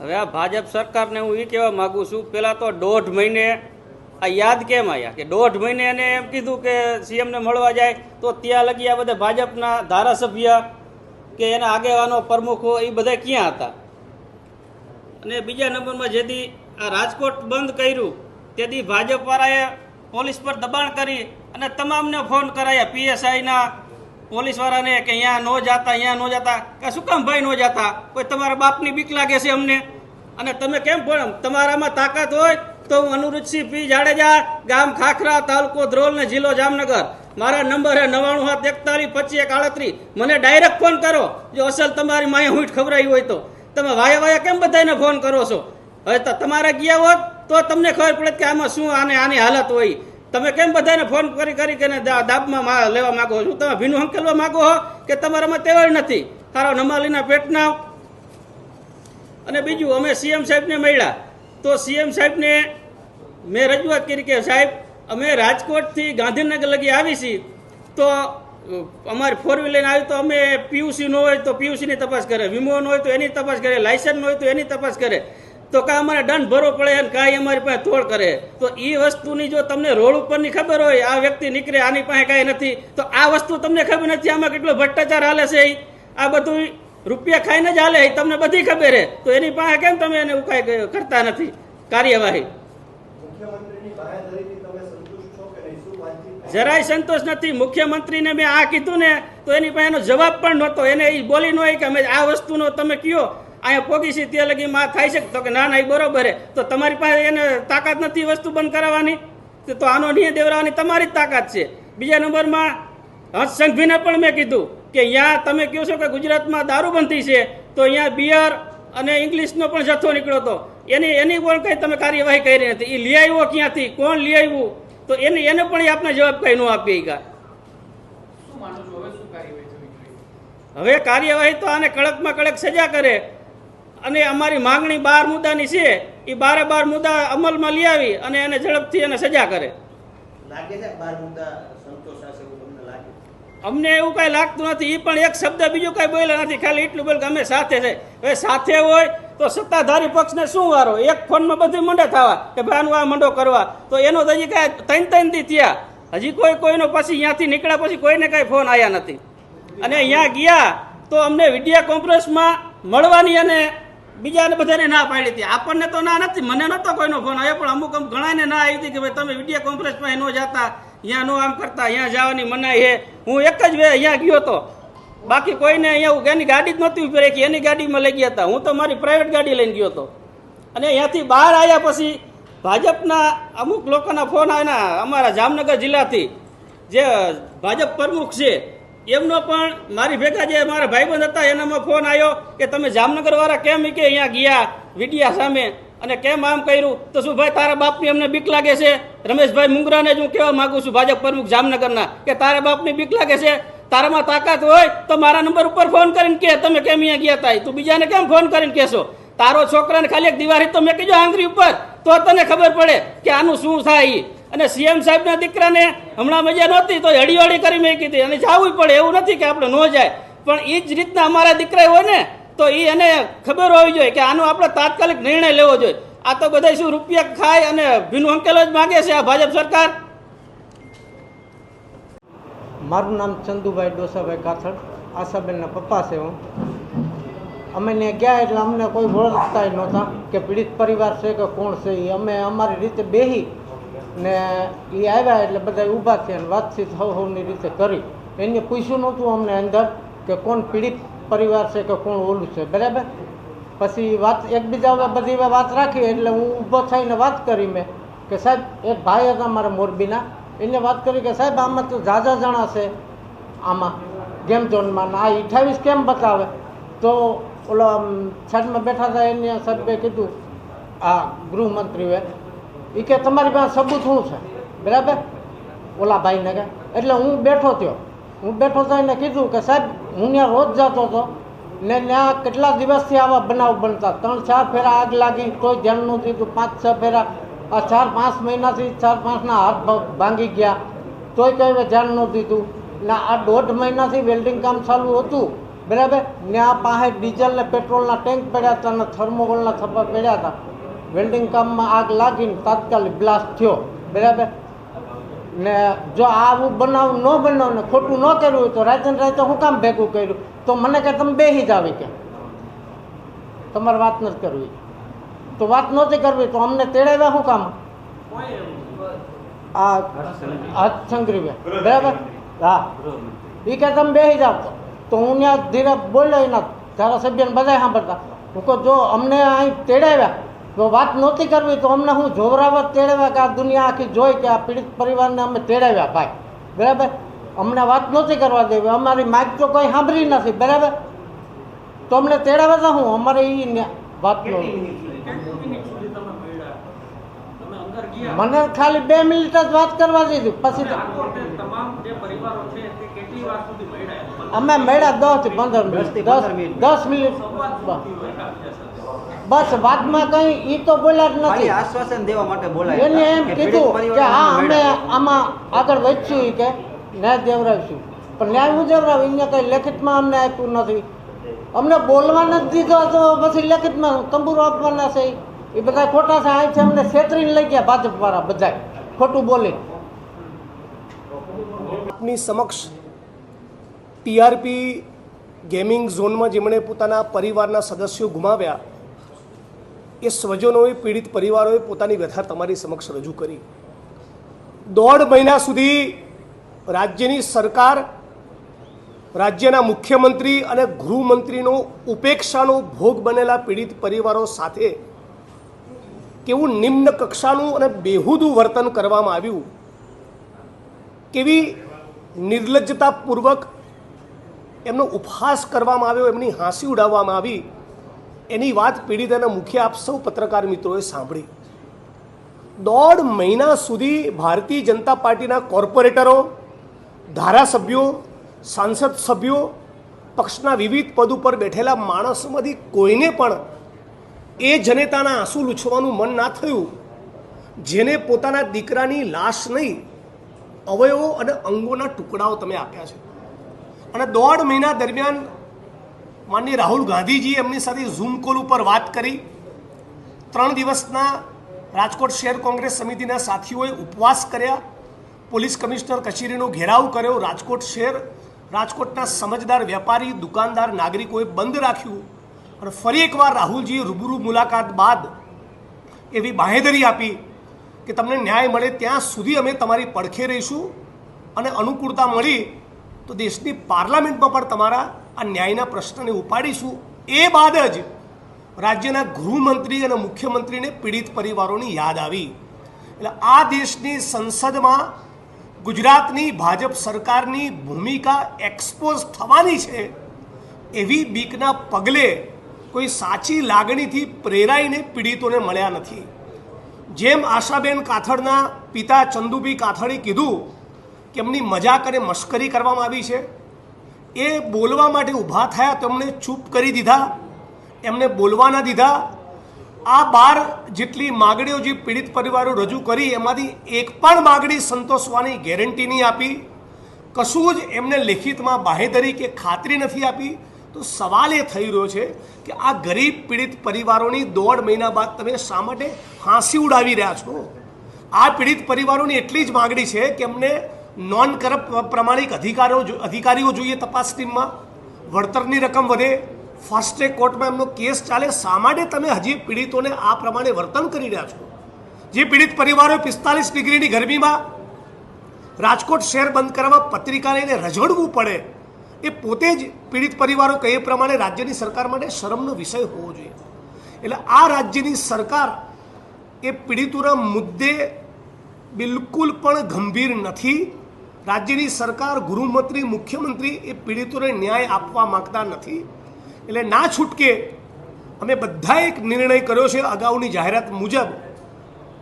હવે આ ભાજપ સરકારને હું એ કહેવા માગું છું પહેલાં તો દોઢ મહિને આ યાદ કેમ આવ્યા કે દોઢ મહિને એને એમ કીધું કે સીએમને મળવા જાય, તો ત્યાં લગી આ બધા ભાજપના ધારાસભ્ય કે એના આગેવાનો, પ્રમુખો એ બધા ક્યાં હતા? અને બીજા નંબરમાં જેથી આ રાજકોટ બંધ કર્યું, તેથી ભાજપવાળાએ પોલીસ પર દબાણ કરી અને તમામને ફોન કરાયા પીએસઆઈના પોલીસવાળાને કે અહીંયા નો જાતા, અહીંયા નો જાતા. કે શું કામ ભાઈ નો જાતા? કોઈ તમારા બાપની બીક લાગે છે અમને? અને તમે કેમ પણ તમારામાં તાકાત હોય તો હું અનુરૂધસિંહ પી. જાડેજા, ગામ ખાખરા, તાલુકો ધ્રોલ ને જિલ્લો જામનગર. મારા નંબર હે નવાણું સાત એકતાલીસ, પચીસ એક આડત્રીસ. મને ડાયરેક્ટ ફોન કરો. જો અસલ તમારી માએ હુંઠ ખવડાવી હોય તો. તમે વાયા વાયા કેમ બધાને ફોન કરો છો? હવે તો તમારે ગયા હોત તો તમને ખબર પડે કે આમાં શું આને આની હાલત હોય. તમે કેમ બધાને ફોન કરી કરી કે દાબમાં લેવા માંગો છો? તમે ભીનું હંકેલવા માંગો હો કે તમારામાં તેવડ નથી? તારો નમાલીના પેટના અને બીજું, અમે સીએમ સાહેબને મળ્યા. તો સીએમ સાહેબને મેં રજૂઆત કરી કે, સાહેબ, અમે રાજકોટથી ગાંધીનગર લગી આવી છીએ તો અમારે ફોર વ્હીલર આવી તો અમે પીયુસી ન હોય તો પીયુસીની તપાસ કરે. વીમો ન હોય તો એની તપાસ કરે. લાયસન્સ ન હોય તો એની તપાસ કરે. તો કાં અમારે દંડ ભરવો પડે અને કાંઈ અમારી પાસે તોડ કરે? તો એ વસ્તુની જો તમને રોડ ઉપરની ખબર હોય આ વ્યક્તિ નીકળે આની પાસે કાંઈ નથી તો આ વસ્તુ તમને ખબર નથી આમાં કેટલો ભ્રષ્ટાચાર હાલે છે આ બધું રૂપિયા ખાઈને જ હાલે તમને બધી ખબર હે તો એની પાસે કેમ તમે એને એવું કાંઈ કરતા નથી? કાર્યવાહી. જરાય સંતોષ નથી. મુખ્યમંત્રીને મેં આ કીધું ને તો એની પાસે એનો જવાબ પણ નહોતો. એને એ બોલી ન હોય કે અમે આ વસ્તુનો તમે કયો? અહીંયા પોગી છે તે લગી માં થાય છે. તો કે ના ના એ બરોબર છે. તો તમારી પાસે એને તાકાત નથી વસ્તુ બંધ કરાવવાની? તો- આનો નિયમ દેવડાવવાની તમારી જ તાકાત છે. બીજા નંબરમાં હર્ષ સંઘવીને પણ મેં કીધું કે અહીંયા તમે કહો છો કે ગુજરાતમાં દારૂબંધી છે તો અહીંયા બિયર અને ઇંગ્લિશનો પણ જથ્થો નીકળ્યો હતો એની એની પણ કંઈ તમે કાર્યવાહી કરી નથી. એ લઈ આવ્યો ક્યાંથી? કોણ લઈ આવ્યું? તો એને એને પણ આપણે જવાબ કંઈ ન આપીએ જોઈએ? હવે કાર્યવાહી તો આને કડકમાં કડક સજા કરે. અને અમારી માંગણી બાર મુદ્દાની છે એ બારે બાર મુદ્દા અમલમાં લઈ આવી અને એને ઝડપથી એને સજા કરે. અમને એવું કાંઈ લાગતું નથી એ પણ એક શબ્દ બીજું કાંઈ બોલ્યા નથી ખાલી એટલું બોલ કે અમે સાથે છે. હવે સાથે હોય તો સત્તાધારી પક્ષને શું વારો? એક ફોનમાં બધું મંડે થવા કે ભાઈ આ મંડો કરવા. તો એનો હજી કાંઈ ત્રણ ત્રણ દી થયા. હજી કોઈ કોઈનો પછી અહીંયાથી નીકળ્યા પછી કોઈને કાંઈ ફોન આવ્યા નથી. અને અહીંયા ગયા તો અમને વિડીયા કોન્ફરન્સમાં મળવાની અને બીજાને બધાને ના પાડી હતી. આપણને તો ના નથી, મને નહોતો કોઈનો ફોન આવ્યો, પણ અમુક અમુક ઘણાને ના આવી હતી કે ભાઈ તમે વીડિયો કોન્ફરન્સમાં ન જતા અહીંયા નો આમ કરતા અહીંયા જવાની મનાઈ હે. હું એક જ વે અહીંયા ગયો હતો બાકી કોઈને અહીંયા એની ગાડી જ નહોતી ઊભી રાખી, એની ગાડીમાં લઈ ગયા હતા. હું તો મારી પ્રાઇવેટ ગાડી લઈને ગયો હતો. અને અહીંયાથી બહાર આવ્યા પછી ભાજપના અમુક લોકોના ફોન આવ્યા અમારા જામનગર જિલ્લાથી, જે ભાજપ પ્રમુખ છે એમનો પણ મારી ભેગા જે મારા ભાઈબંધ હતા, એનામાં ફોન આવ્યો કે તમે જામનગર વાળા કેમ કે અહીંયા ગયા વિડિયા સામે? અને કેમ આમ કર્યું? તો શું ભાઈ, તારા બાપની અમને બીક લાગે છે? રમેશભાઈ મુંગરાને જ હું કહેવા માંગુ છું, ભાજપ પ્રમુખ જામનગરના, કે તારા બાપની બીક લાગે છે? તારામાં તાકાત હોય તો મારા નંબર ઉપર ફોન કરીને કે, તમે કેમ અહીંયા ગયા તા? તું બીજાને કેમ ફોન કરીને કહેશો? તારો છોકરાને ખાલી એક દિવાળી તો મેં કીધું આંગળી ઉપર, તો તને ખબર પડે કે આનું શું થાય. અને સીએમ સાહેબના દીકરાને હમણાં મજા નહોતી, તો હળીવાળી કરી મેં કીધી. અને જવું પડે, એવું નથી કે આપણે ન જાય. પણ એ જ રીતના અમારા દીકરા હોય ને, તો એ એને ખબર હોવી જોઈએ કે આનો આપણે તાત્કાલિક નિર્ણય લેવો જોઈએ. આ તો બધા શું રૂપિયા ખાય અને ભીનું અંકેલો જ માગે છે આ ભાજપ સરકાર? મારું નામ ચંદુભાઈ ડોસાભાઈ કાથડ, આશાબેનના પપ્પા છે હું. અમે ત્યાં ગયા એટલે અમને કોઈ ઓળખતા નહોતા કે પીડિત પરિવાર છે કે કોણ છે એ અમે અમારી રીતે બેહી ને એ આવ્યા એટલે બધા ઊભા થયા અને વાતચીત હવ હવની રીતે કરી. એને પૂછ્યું નહોતું અમને અંદર કે કોણ પીડિત પરિવાર છે કે કોણ ઓલું છે, બરાબર? પછી વાત એકબીજા બધી વાત રાખી એટલે હું ઊભો થઈને વાત કરી મેં કે સાહેબ, એક ભાઈ હતા મારા મોરબીના, એને વાત કરી કે સાહેબ, આમાં તો ઝાઝા જણા છે આમાં, ગેમ ઝોનમાં આ અઠાવીસ કેમ બતાવે? તો ઓલા સાઈડમાં બેઠા હતા એને સાહેબે કીધું, આ ગૃહમંત્રીએ એ કે તમારી પાસે સબૂત શું છે? બરાબર? ઓલા ભાઈને કે, એટલે હું બેઠો થયો. હું બેઠો થઈને કીધું કે, સાહેબ, હું ત્યાં રોજ જતો હતો. ને ત્યાં કેટલા દિવસથી આવા બનાવ બનતા? ત્રણ, ચાર ફેરા આગ લાગી, કોઈ ધ્યાન નહોતું દીધું પાંચ, છ ફેરા, આ ચાર, પાંચ મહિનાથી ચાર, પાંચના હાથ ભાંગી ગયા. તોય કંઈ ધ્યાન ન દીધું. ને આ દોઢ મહિનાથી વેલ્ડિંગ કામ ચાલુ હતું. બરાબર? ને આ પાસે ડીઝલ ને પેટ્રોલના ટેન્ક પડ્યા હતા અને થર્મોકોલના થપ્પા પડ્યા હતા. વેલ્ડિંગ કામમાં આગ લાગીને તાત્કાલિક બ્લાસ્ટ થયો. બરાબર? ને જો આવું બનાવ ન બનાવ ને ખોટું ન કર્યું હોય તો રાતે ને રાતે હું કામ ભેગું કર્યું? તો મને કે તમે બેસી જ આવી કે. તમારે વાત નથી કરવી. તો વાત નહોતી કરવી તો અમને તેડાવ્યા શું કામ? આ હાથ સંગ્રી બરાબર? હા. એ કે તમે બેસી જાઓ તો હું ત્યાં ધીરે બોલ્યો એના ધારાસભ્યને બધા સાંભળતા. હું કહું, જો અમને અહીં તેડાવ્યા તો વાત નહોતી કરવી તો અમને હું જોવરાવત તેડાવ્યા કે આ દુનિયા આખી જોઈ કે આ પીડિત પરિવારને અમે તેડાવ્યા ભાઈ. બરાબર? અમને વાત નહોતી કરવા દેવી. અમારી માગ તો કોઈ સાંભળી નથી. બરાબર? તો અમને તેડાવ્યા હતા હું અમારે એ વાત કેટલી મિનિટ સુધી? તમે મળ્યા. તમે અંદર ગયા. મને ખાલી બે મિનિટ જ વાત કરવા દીધી. પછી તો આખો તે તમામ જે પરિવારો છે તે કેટલી વાર સુધી મળ્યા? અમે મળ્યા દસથી પંદર મિનિટ. દસ દસ મિનિટ. સંવાદ બસ. વાતમાં કઈ ઈ તો બોલ્યા જ નથી. આશ્વાસન દેવા માટે બોલાય એને એમ કીધું કે હા અમે આમાં આગળ વધશું કે ન્યાય દેવરાવશું. પણ ન્યાય હું દેવરાવ એને કઈ લેખિતમાં અમને આપ્યું નથી. અમને બોલવા નથી દીધો તો પછી લેખિતમાં તંબુરો આપવાના છે એ બધા ખોટા છે અહીંથી અમને છેતરીને લઈ ગયા ભાજપ વાળા બધા ખોટું બોલી. આપની સમક્ષ ટીઆરપી ગેમિંગ ઝોનમાં જેમણે પોતાના પરિવારના સદસ્યો ગુમાવ્યા એ સ્વજનોએ, પીડિત પરિવારોએ પોતાની વ્યથા તમારી સમક્ષ રજૂ કરી. દોઢ મહિના સુધી રાજ્યની સરકાર, રાજ્યના મુખ્યમંત્રી અને ગૃહમંત્રીનો ઉપેક્ષાનો ભોગ બનેલા પીડિત પરિવારો સાથે કેવું નિમ્ન કક્ષાનું અને બેહુદું વર્તન કરવામાં આવ્યું, કેવી નિર્લજ્જતાપૂર્વક એમનો ઉપહાસ કરવામાં આવ્યો, એમની હાંસી ઉડાવવામાં આવી એની વાત પીડિતાના મુખ્ય આપ સૌ પત્રકાર મિત્રોએ સાંભળી. દોઢ મહિના સુધી ભારતીય જનતા પાર્ટીના કોર્પોરેટરો, ધારાસભ્યો, સાંસદ સભ્યો, પક્ષના વિવિધ પદ ઉપર બેઠેલા માણસોમાંથી કોઈને પણ એ જનેતાના આંસુ લૂછવાનું મન ના થયું, જેને પોતાના દીકરાની લાશ નહીં, અવયવો અને અંગોના ટુકડાઓ તમે આપ્યા છે. અને દોઢ મહિના દરમિયાન માનનીય રાહુલ ગાંધીજી એમની સાથે ઝૂમ કોલ ઉપર વાત કરી. ત્રણ દિવસના રાજકોટ શહેર કોંગ્રેસ સમિતિના સાથીઓએ ઉપવાસ કર્યા. પોલીસ કમિશનર કચેરીનો ઘેરાવ કર્યો. રાજકોટ શહેર રાજકોટના સમજદાર વેપારી, દુકાનદાર, નાગરિકોએ બંધ રાખ્યું અને ફરી એકવાર રાહુલજીએ રૂબરૂ મુલાકાત બાદ એવી બાહેધરી આપી કે તમને ન્યાય મળે ત્યાં સુધી અમે તમારી પડખે રહીશું અને અનુકૂળતા મળી તો દેશની પાર્લામેન્ટમાં પણ તમારા આ ન્યાયના પ્રશ્નને ઉપાડીશું એ બાદ જ રાજ્યના ગૃહમંત્રી અને મુખ્યમંત્રીને પીડિત પરિવારોની યાદ આવી. એટલે આ દેશની સંસદમાં ગુજરાતની ભાજપ સરકારની ભૂમિકા એક્સપોઝ થવાની છે એવી બીકના પગલે કોઈ સાચી લાગણીથી પ્રેરાઈને પીડિતોને મળ્યા નથી. જેમ આશાબેન કાથડના પિતા ચંદુભી કાથડે કીધું કે એમની મજાક અને મશ્કરી કરવામાં આવી છે એ બોલવા માટે ઊભા થયા તો એમને ચૂપ કરી દીધા, એમને બોલવા ના દીધા. આ બાર જેટલી માગણીઓ જે પીડિત પરિવારો રજૂ કરી, એમાંથી એક પણ માગણી સંતોષવાની ગેરંટી નહીં આપી. કશું જ એમને લેખિતમાં બાહેધરી કે ખાતરી નથી આપી. તો સવાલ એ થઈ રહ્યો છે કે આ ગરીબ પીડિત પરિવારોની દોઢ મહિના બાદ તમે શા માટે હાંસી ઉડાવી રહ્યા છો? આ પીડિત પરિવારોની એટલી જ માગણી છે કે એમને નોન કરપ્ટ પ્રમાણિક અધિકારો અધિકારીઓ જોઈએ તપાસ ટીમમાં. વળતરની રકમ વધે. ફાસ્ટ ટ્રેક કોર્ટમાં એમનો કેસ ચાલે. શા માટે તમે હજી પીડિતોને આ પ્રમાણે વર્તન કરી રહ્યા છો? જે પીડિત પરિવારો પિસ્તાલીસ ડિગ્રીની ગરમીમાં રાજકોટ શહેર બંધ કરવા પત્રિકા લઈને રઝળવું પડે, એ પોતે જ પીડિત પરિવારો કહે પ્રમાણે રાજ્યની સરકાર માટે શરમનો વિષય હોવો જોઈએ. એટલે આ રાજ્યની સરકાર એ પીડિતોના મુદ્દે બિલકુલ પણ ગંભીર નથી. રાજ્યની સરકાર, ગૃહમંત્રી, મુખ્યમંત્રી એ પીડિતોને ન્યાય આપવા માંગતા નથી. એટલે ના છૂટકે અમે બધાએ એક નિર્ણય કર્યો છે અગાઉની જાહેરાત મુજબ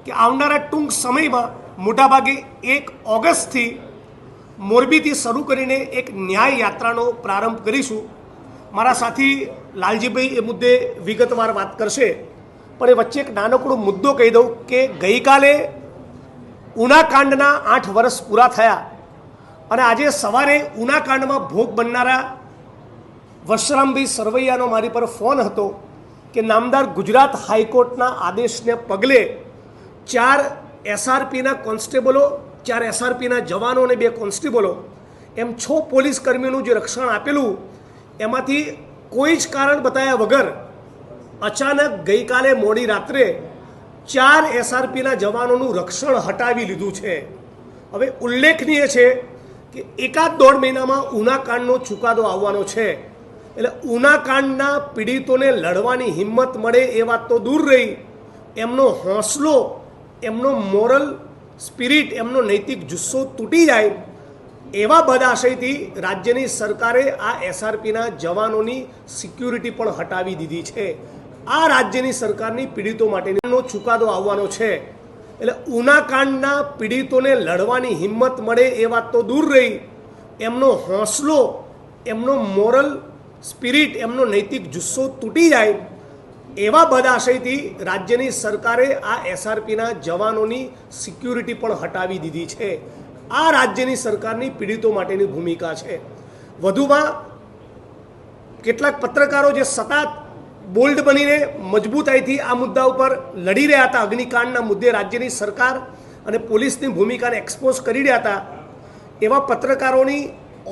કે આવનારા ટૂંક સમયમાં મોટાભાગે એક ઓગસ્ટથી મોરબીથી શરૂ કરીને એક ન્યાય યાત્રાનો પ્રારંભ કરીશું. મારા સાથી લાલજીભાઈ એ મુદ્દે વિગતવાર વાત કરશે. પણ એ વચ્ચે એક નાનકડો મુદ્દો કહી દઉં કે ગઈકાલે ઉનાકાંડના આઠ વર્ષ પૂરા થયા. અને આજે સવારે ઉનાકાંડમાં ભોગ બનનારા વશરામભાઈ સરવૈયાનો મારી પર ફોન હતો કે નામદાર ગુજરાત હાઈકોર્ટના આદેશને પગલે ચાર એસઆરપીના કોન્સ્ટેબલો, ચાર એસઆરપીના જવાનો અને બે કોન્સ્ટેબલો, એમ છ પોલીસ કર્મીઓનું જે રક્ષણ આપેલું, એમાંથી કોઈ જ કારણ બતાવ્યા વગર અચાનક ગઈકાલે મોડી રાત્રે ચાર એસઆરપીના જવાનોનું રક્ષણ હટાવી લીધું છે. હવે ઉલ્લેખનીય છે કે એકાદ દોઢ મહિનામાં ઉનાકાંડનો ચુકાદો આવવાનો છે. એટલે ઉનાકાંડના પીડિતોને લડવાની હિંમત મળે એ વાત તો દૂર રહી. એમનો હોંસલો, એમનો મોરલ સ્પિરિટ, એમનો નૈતિક જુસ્સો તૂટી જાય. એવા બદાશયથી રાજ્યની સરકારે આ એસઆરપીના જવાનોની સિક્યુરિટી પણ હટાવી દીધી છે. આ રાજ્યની સરકારની પીડિતો માટેનો ચુકાદો આવવાનો છે. એટલે ઉનાકાંડના પીડિતોને લડવાની હિંમત મળે એ વાત તો દૂર રહી. એમનો હોંસલો, એમનો મોરલ સ્પિરિટ, એમનો નૈતિક જુસ્સો તૂટી જાય. એવા બદાશયથી રાજ્યની સરકારે આ એસઆરપીના જવાનોની સિક્યુરિટી પણ હટાવી દીધી છે. આ રાજ્યની સરકારની પીડિતો માટેની ભૂમિકા છે. વધુમાં કેટલાક પત્રકારો જે સતત બોલ્ડ બનીને મજબૂતાઈથી આ મુદ્દા ઉપર લડી રહ્યા હતા અગ્નિકાંડના મુદ્દે રાજ્યની સરકાર અને પોલીસની ભૂમિકાને એક્સપોઝ કરી રહ્યા હતા. એવા પત્રકારોની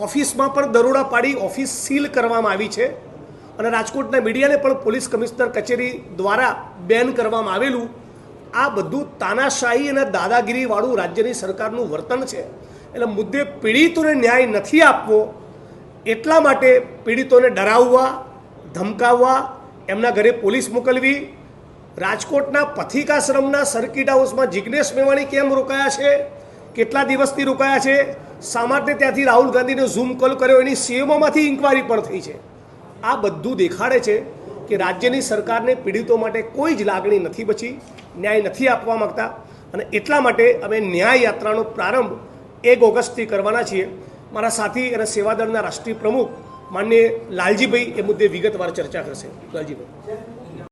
ઓફિસમાં પણ દરોડા પાડી ઓફિસ સીલ કરવામાં આવી છે અને રાજકોટના મીડિયાને પણ પોલીસ કમિશનર કચેરી દ્વારા બેન કરવામાં આવેલું. આ બધું તાનાશાહી અને દાદાગીરીવાળું રાજ્યની સરકારનું વર્તન છે. એટલે મુદ્દે પીડિતોને ન્યાય નથી આપવો એટલા માટે પીડિતોને ડરાવવા, ધમકાવવા એમના ઘરે પોલીસ મોકલવી, રાજકોટના પથિકાશ્રમના સર્કિટ હાઉસમાં જિજ્ઞેશ મેવાણી કેમ રોકાયા છે? કેટલા દિવસથી રોકાયા છે? માટે ત્યાંથી રાહુલ ગાંધીને ઝૂમ કોલ કર્યો? એની સીએમઓમાંથી ઇન્કવાયરી પણ થઈ છે. આ બધું દેખાડે છે કે રાજ્યની સરકારને પીડિતો માટે કોઈ જ લાગણી નથી બચી, ન્યાય નથી આપવા માંગતા અને એટલા માટે અમે ન્યાય યાત્રાનો પ્રારંભ એક ઓગસ્ટથી કરવાના છીએ. મારા સાથી અને સેવાદળના રાષ્ટ્રીય પ્રમુખ માન્ય લાલજીભાઈ એ મુદ્દે વિગતવાર ચર્ચા કરશે. લાલજીભાઈ.